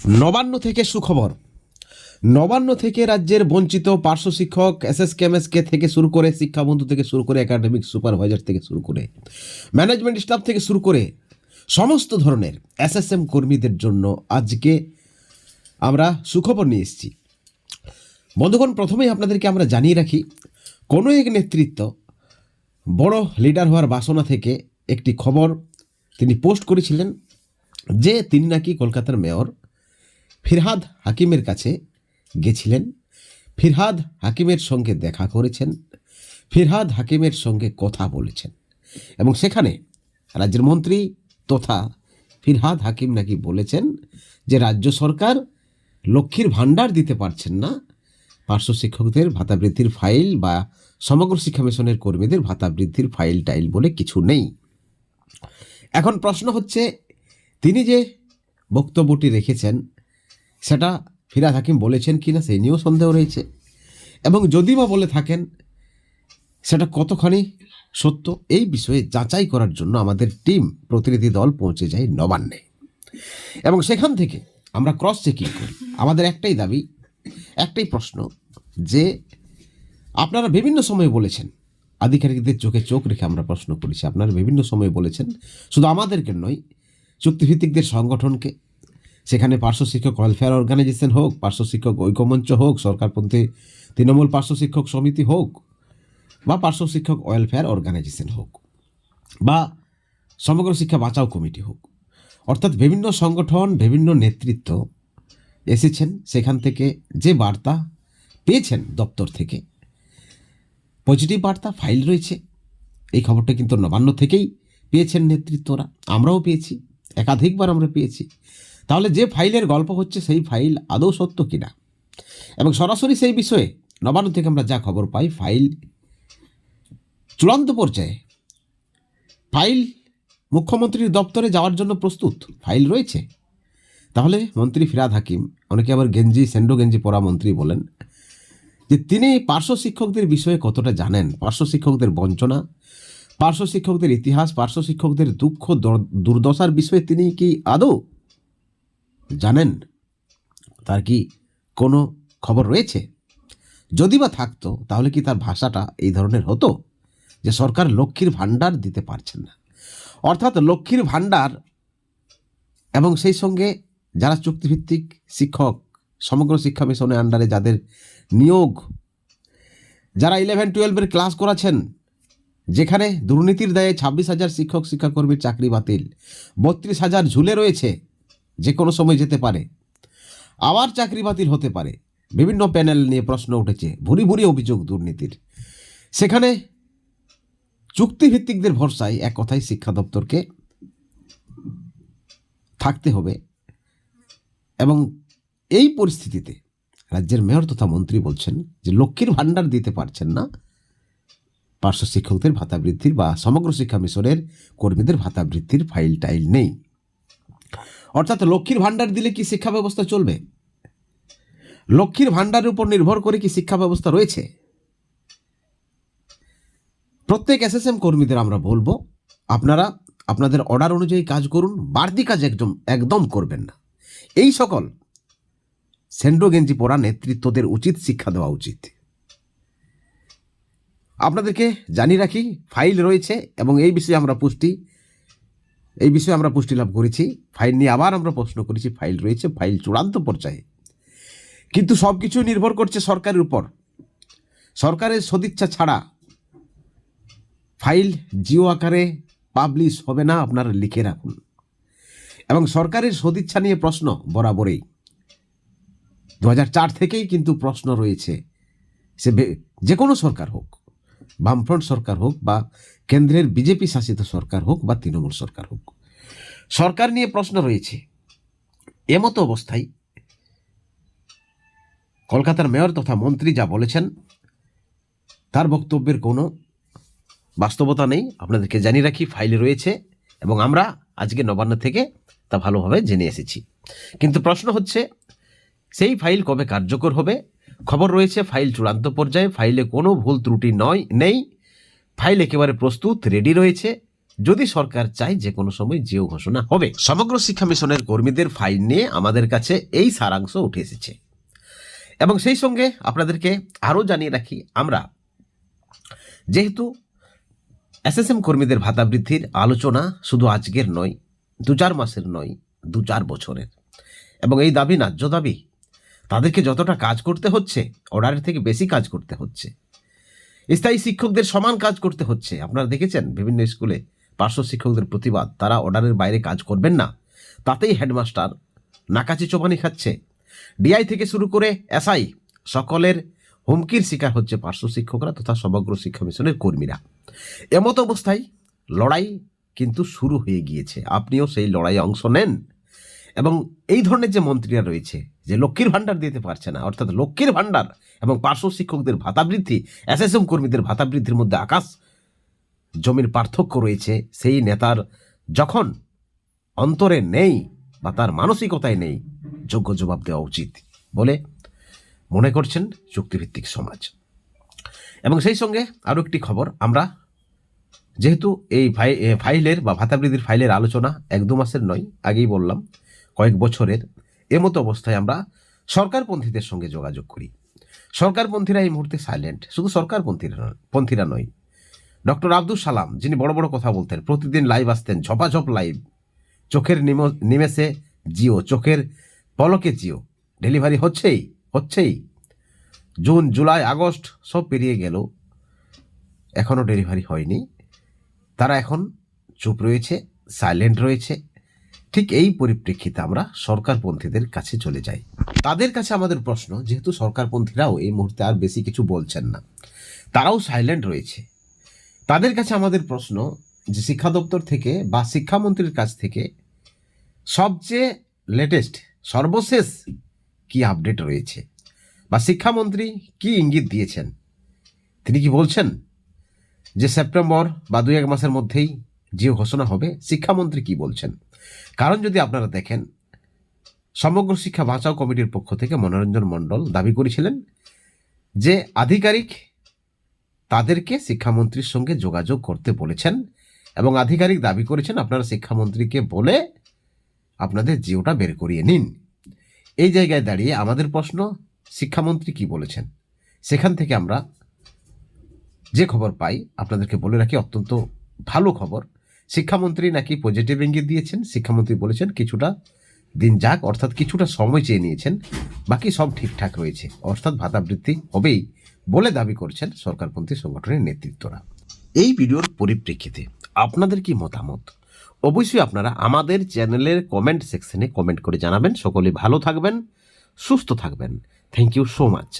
নবান্ন থেকে সুখবর। নবান্ন থেকে রাজ্যের বঞ্চিত পার্শ্ব শিক্ষক এস এস কেমএসকে থেকে শুরু করে শিক্ষাবন্ধু থেকে শুরু করে একাডেমিক সুপারভাইজার থেকে শুরু করে ম্যানেজমেন্ট স্টাফ থেকে শুরু করে সমস্ত ধরনের এসএসএম কর্মীদের জন্য আজকে আমরা সুখবর নিয়ে এসেছি। বন্ধুগণ, প্রথমেই আপনাদেরকে আমরা জানিয়ে রাখি, কোনো এক নেতৃত্ব বড় লিডার হওয়ার বাসনা থেকে একটি খবর তিনি পোস্ট করেছিলেন যে তিনি নাকি কলকাতার মেয়র ফিরহাদ হাকিমের কাছে গেছিলেন। ফিরহাদ হাকিমের সঙ্গে দেখা করেছেন। ফিরহাদ হাকিমের সঙ্গে কথা বলেছেন। এবং সেখানে রাজ্যের মন্ত্রী তথা ফিরহাদ হাকিম নাকি বলেছেন যে, রাজ্য সরকার লক্ষ্মীর ভাণ্ডার দিতে পারছেন না। পার্শ্ব শিক্ষকদের ভাতা বৃদ্ধির ফাইল বা সমগ্র শিক্ষা মিশনের কর্মীদের ভাতা বৃদ্ধির ফাইল টাইল বলে কিছু নেই। এখন প্রশ্ন হচ্ছে, তিনি যে বক্তব্যটি রেখেছেন সেটা ফিরাদ হাকিম বলেছেন কি না সেই নিয়েও সন্দেহ রয়েছে। এবং যদি বা বলে থাকেন, সেটা কতখানি সত্য? এই বিষয়ে যাচাই করার জন্য আমাদের টিম প্রতিনিধি দল পৌঁছে যায় নবান্নে। এবং সেখান থেকে আমরা ক্রস চেকিং করি। আমাদের একটাই দাবি, একটাই প্রশ্ন যে আপনারা বিভিন্ন সময় বলেছেন, আধিকারিকদের চোখে চোখ রেখে আমরা প্রশ্ন করেছি। আপনারা বিভিন্ন সময় বলেছেন, শুধু আমাদেরকে নয়, চুক্তিভিত্তিকদের সংগঠনকে সেখানে পার্শ্ব শিক্ষক ওয়েলফেয়ার অর্গানাইজেশন হোক, পার্শ্ব শিক্ষক ঐক্যমঞ্চ হোক, সরকারপন্থী তৃণমূল পার্শ্ব শিক্ষক সমিতি হোক, বা পার্শ্ব শিক্ষক ওয়েলফেয়ার অর্গানাইজেশন হোক, বা সমগ্র শিক্ষা বাঁচাও কমিটি হোক। অর্থাৎ বিভিন্ন সংগঠন, বিভিন্ন নেতৃত্ব এসেছেন, সেখান থেকে যে বার্তা পেয়েছেন দপ্তর থেকে। পজিটিভ বার্তা ফাইল রয়েছে। এই খবরটা কিন্তু নবান্ন থেকেই পেয়েছেন নেতৃত্বরা। আমরাও পেয়েছি। একাধিকবার আমরা পেয়েছি। তাহলে যে ফাইলের গল্প হচ্ছে সেই ফাইল আদৌ সত্য কিনা? এবং সরাসরি সেই বিষয়ে নবান্ন থেকে আমরা যা খবর পাই, ফাইল চূড়ান্ত পর্যায়ে ফাইল মুখ্যমন্ত্রীর দপ্তরে যাওয়ার জন্য প্রস্তুত, ফাইল রয়েছে। তাহলে মন্ত্রী ফিরাদ হাকিম, অনেকে আবার গেঞ্জি, সেন্ডো গেঞ্জি পরা মন্ত্রী বলেন যে তিনি পার্শ্ব শিক্ষকদের বিষয়ে কতটা জানেন? পার্শ্ব শিক্ষকদের বঞ্চনা, পার্শ্ব শিক্ষকদের ইতিহাস, পার্শ্ব শিক্ষকদের দুঃখ, দর- দুর্দশার বিষয়ে তিনি কি আদৌ জানেন? তার কি কোনো খবর রয়েছে? যদি বা থাকতো, তাহলে কি তার ভাষাটা এই ধরনের হতো? যে সরকার লক্ষ্মীর ভাণ্ডার দিতে পারছেন না। অর্থাৎ লক্ষ্মীর ভাণ্ডার এবং সেই সঙ্গে যারা চুক্তিভিত্তিক শিক্ষক, সমগ্র শিক্ষা মিশনের আন্ডারে যাদের নিয়োগ, যারা ইলেভেন টুয়েলভের ক্লাস করাছেন যেখানে দুর্নীতির দায়ে ছাব্বিশ হাজার শিক্ষক, শিক্ষাকর্মীর চাকরি বাতিল, বত্রিশ হাজার ঝুলে রয়েছে যে কোনো সময় যেতে পারে। আবার চাকরি বাতিল হতে পারে। বিভিন্ন প্যানেল নিয়ে প্রশ্ন উঠেছে, ভুরি ভুরি অভিযোগ দুর্নীতির। সেখানে চুক্তিভিত্তিকদের ভরসায় এক কথায় শিক্ষা দপ্তরকে থাকতে হবে এবং এই পরিস্থিতিতে রাজ্যের মেয়র তথা মন্ত্রী বলছেন যে লক্ষ্মীর ভাণ্ডার দিতে পারছেন না। পার্শ্ব শিক্ষকদের ভাতা বৃদ্ধির বা সমগ্র শিক্ষা মিশনের কর্মীদের ভাতা বৃদ্ধির ফাইল টাইল নেই। অর্থাৎ লক্ষ্মীর ভাণ্ডার দিলে কি শিক্ষা ব্যবস্থা চলবে? লক্ষ্মীর ভাণ্ডারের উপর নির্ভর করে কি শিক্ষা ব্যবস্থা রয়েছে? প্রত্যেক এসএসএম কর্মীদের আমরা বলব, আপনারা আপনাদের অর্ডার অনুযায়ী কাজ করুন, বাড়তি কাজ একদম একদম করবেন না। এই সকল সেন্ডো গেঞ্জি পরা নেতৃত্বদের উচিত শিক্ষা দেওয়া উচিত। আপনাদেরকে জানিয়ে রাখি ফাইল রয়েছে এবং এই বিষয়ে আমরা পুষ্টি এই বিষয়ে আমরা পুষ্টি লাভ করেছি। ফাইল নিয়ে আবার আমরা প্রশ্ন করেছি, ফাইল রয়েছে, ফাইল চূড়ান্ত পর্যায়ে। কিন্তু সব কিছু নির্ভর করছে সরকারের উপর। সরকারের সদিচ্ছা ছাড়া ফাইল জিও আকারে পাবলিশ হবে না, আপনারা লিখে রাখুন। এবং সরকারের সদিচ্ছা নিয়ে প্রশ্ন বরাবরই। দু চার থেকেই কিন্তু প্রশ্ন রয়েছে, সে যে কোনো সরকার হোক, বামফ্রন্ট সরকার হোক বা কেন্দ্রের বিজেপি শাসিত সরকার হোক বা তৃণমূল সরকার হোক। সরকার নিয়ে প্রশ্ন রয়েছে। এমতো অবস্থায় কলকাতার মেয়র তথা মন্ত্রী যা বলেছেন, তার বক্তব্যের কোনো বাস্তবতা নেই। আপনাদেরকে জানিয়ে রাখি, ফাইলে রয়েছে এবং আমরা আজকে নবান্ন থেকে তা ভালোভাবে জেনে এসেছি। কিন্তু প্রশ্ন হচ্ছে, সেই ফাইল কবে কার্যকর হবে? খবর রয়েছে, ফাইল চূড়ান্ত পর্যায়ে, ফাইলে কোনো ভুল ত্রুটি নয়, নেই। ফাইল একেবারে প্রস্তুত রেডি রয়েছে। যদি সরকার চায় যে কোনো সময় জিও ঘোষণা হবে। সমগ্র শিক্ষা মিশনের কর্মীদের ফাইল নিয়ে আমাদের কাছে এই সারাংশ উঠে এসেছে। এবং সেই সঙ্গে আপনাদেরকে আরও জানিয়ে রাখি আমরা। যেহেতু এসএসএম কর্মীদের ভাতা বৃদ্ধির আলোচনা শুধু আজকের নয়, দু চার মাসের নয়, দু চার বছরের। এবং এই দাবি ন্যায্য দাবি। তাদেরকে যতটা কাজ করতে হচ্ছে, অর্ডারের থেকে বেশি কাজ করতে হচ্ছে। স্থায়ী শিক্ষকদের সমান কাজ করতে হচ্ছে। আপনারা দেখেছেন বিভিন্ন স্কুলে পার্শ্ব শিক্ষকদের প্রতিবাদ, তারা অর্ডারের বাইরে কাজ করবেন না। তাতেই হেডমাস্টার নাকাচি চোবানি খাচ্ছে। ডিআই থেকে শুরু করে এসআই সকলের হুমকির শিকার হচ্ছে পার্শ্ব শিক্ষকরা তথা সমগ্র শিক্ষা মিশনের কর্মীরা। এমত অবস্থায় লড়াই কিন্তু শুরু হয়ে গিয়েছে। আপনিও সেই লড়াইয়ে অংশ নেন। এবং এই ধরনের যে মন্ত্রীরা রয়েছে, যে লক্ষ্মীর ভাণ্ডার দিতে পারছে না, অর্থাৎ লক্ষ্মীর ভাণ্ডার এবং পার্শ্ব শিক্ষকদের ভাতা বৃদ্ধি কর্মীদের ভাতা বৃদ্ধির মধ্যে আকাশ জমির পার্থক্য রয়েছে, সেই নেতার যখন অন্তরে নেই বা তার মানসিকতায় নেই, যোগ্য জবাব দেওয়া উচিত বলে মনে করছেন চুক্তিভিত্তিক সমাজ। এবং সেই সঙ্গে আরও একটি খবর, আমরা যেহেতু এই ফাই ফাইলের বা ভাতা বৃদ্ধির ফাইলের আলোচনা এক দু মাসের নয়, আগেই বললাম, কয়েক বছরের এমতো অবস্থায় আমরা সরকারপন্থীদের সঙ্গে যোগাযোগ করি। সরকারপন্থীরা এই মুহূর্তে সাইলেন্ট শুধু সরকারপন্থীরা পন্থীরা নয় ডক্টর আব্দুল সালাম, যিনি বড় বড় কথা বলতেন, প্রতিদিন লাইভ আসতেন, ঝপাঝপ লাইভ চোখের নিম- নিমেষে জিও, চোখের পলকে জিও। ডেলিভারি হচ্ছেই হচ্ছেই। জুন, জুলাই, আগস্ট সব পেরিয়ে গেল। এখনও ডেলিভারি হয়নি। তারা এখন চুপ রয়েছে সাইলেন্ট রয়েছে। ঠিক এই পরিপ্রেক্ষিতে আমরা সরকারপন্থীদের কাছে চলে যাই। তাদের কাছে আমাদের প্রশ্ন, যেহেতু সরকারপন্থীরাও এই মুহূর্তে আর বেশি কিছু বলছেন না, তারাও সাইলেন্ট রয়েছে। তাদের কাছে আমাদের প্রশ্ন যে শিক্ষা দপ্তর থেকে বা শিক্ষামন্ত্রীর কাছ থেকে সবচেয়ে লেটেস্ট সর্বশেষ কি আপডেট রয়েছে? বা শিক্ষামন্ত্রী কি ইঙ্গিত দিয়েছেন? তিনি কি বলছেন যে সেপ্টেম্বর বা দুই এক মাসের মধ্যেই যে ঘোষণা হবে, শিক্ষামন্ত্রী কি বলছেন? কারণ যদি আপনারা দেখেন, সমগ্র শিক্ষা বাঁচাও কমিটির পক্ষ থেকে মনোরঞ্জন মণ্ডল দাবি করেছিলেন যে আধিকারিক তাদেরকে শিক্ষামন্ত্রীর সঙ্গে যোগাযোগ করতে বলেছেন এবং আধিকারিক দাবি করেছেন, আপনারা শিক্ষামন্ত্রীকে বলে আপনাদের জিওটা বের করিয়ে নিন। এই জায়গায় দাঁড়িয়ে আমাদের প্রশ্ন, শিক্ষামন্ত্রী কি বলেছেন? সেখান থেকে আমরা যে খবর পাই, আপনাদেরকে বলে রাখি, অত্যন্ত ভালো খবর। শিক্ষামন্ত্রী নাকি পজিটিভ ইঙ্গিত দিয়েছেন, শিক্ষামন্ত্রী বলেছেন কিছুটা দিন যাক, অর্থাৎ কিছুটা সময় চেয়ে নিয়েছেন, বাকি সব ঠিকঠাক রয়েছে, অর্থাৎ ভাতা বৃদ্ধি হবেই। বলে দাবি করছেন সরকারপন্থী সংগঠনের নেতৃত্বরা। এই ভিডিওর পরিপ্রেক্ষিতে আপনাদের কি মতামত? অবশ্যই আপনারা আমাদের চ্যানেলের কমেন্ট সেকশনে কমেন্ট করে জানাবেন। সকলে ভালো থাকবেন, সুস্থ থাকবেন। Thank you so much